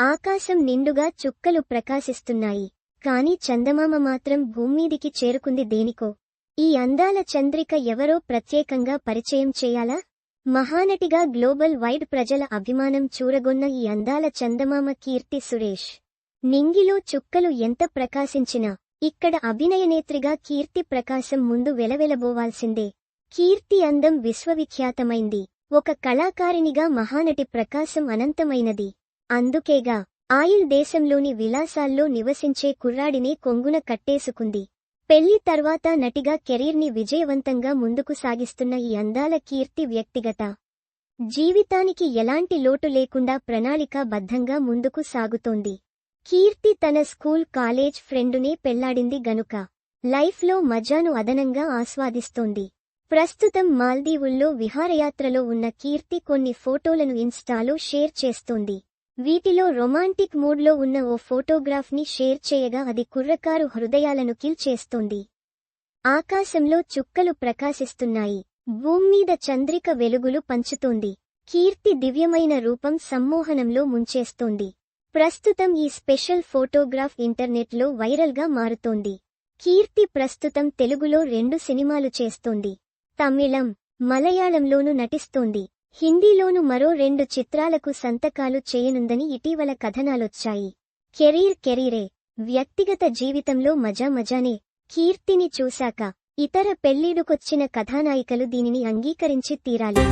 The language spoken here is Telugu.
ఆకాశం నిండుగా చుక్కలు ప్రకాశిస్తున్నాయి. కాని చందమామ మాత్రం భూమ్మీదికి చేరుకుంది దేనికో? ఈ అందాల చంద్రిక ఎవరో ప్రత్యేకంగా పరిచయం చేయాలా? మహానటిగా గ్లోబల్ వైడ్ ప్రజల అభిమానం చూరగొన్న ఈ అందాల చందమామ కీర్తి సురేష్. నింగిలో చుక్కలు ఎంత ప్రకాశించినా ఇక్కడ అభినయనేత్రిగా కీర్తి ప్రకాశం ముందు వెలవెలబోవాల్సిందే. కీర్తి అందం విశ్వవిఖ్యాతమైంది. ఒక కళాకారినిగా మహానటి ప్రకాశం అనంతమైనది. అందుకేగా ఆయిల్ దేశంలోని విలాసాల్లో నివసించే కుర్రాడినే కొంగున కట్టేసుకుంది. పెళ్ళి తర్వాత నటిగా కెరీర్ని విజయవంతంగా ముందుకు సాగిస్తున్న ఈ అందాల కీర్తి వ్యక్తిగత. జీవితానికి ఎలాంటి లోటు లేకుండా ప్రణాళికాబద్ధంగా ముందుకు సాగుతోంది. కీర్తి తన స్కూల్ కాలేజ్ ఫ్రెండునే పెళ్ళాడింది గనుక లైఫ్లో మజాను అదనంగా ఆస్వాదిస్తోంది. ప్రస్తుతం మాల్దీవుల్లో విహారయాత్రలో ఉన్న కీర్తి కొన్ని ఫోటోలను ఇన్స్టాలో షేర్ చేస్తోంది. వీటిలో రొమాంటిక్ మూడ్లో ఉన్న ఓ ఫోటోగ్రాఫ్ని షేర్ చేయగా అది కుర్రకారు హృదయాలను కిల్ చేస్తోంది. ఆకాశంలో చుక్కలు ప్రకాశిస్తున్నాయి. భూమ్మీద చంద్రిక వెలుగులు పంచుతోంది. కీర్తి దివ్యమైన రూపం సమ్మోహనంలో ముంచేస్తోంది. ప్రస్తుతం ఈ స్పెషల్ ఫోటోగ్రాఫ్ ఇంటర్నెట్లో వైరల్గా మారుతోంది. కీర్తి ప్రస్తుతం తెలుగులో రెండు సినిమాలు చేస్తోంది. తమిళం మలయాళంలోనూ నటిస్తోంది. హిందీలోను మరో రెండు చిత్రాలకు సంతకాలు చేయనుందని ఇటీవల కథనాలొచ్చాయి. కెరీర్ కెరీరే వ్యక్తిగత జీవితంలో మజా మజానే కీర్తిని చూశాక ఇతర పెళ్ళిడుకొచ్చిన కథానాయికలు దీనిని అంగీకరించి తీరాలి.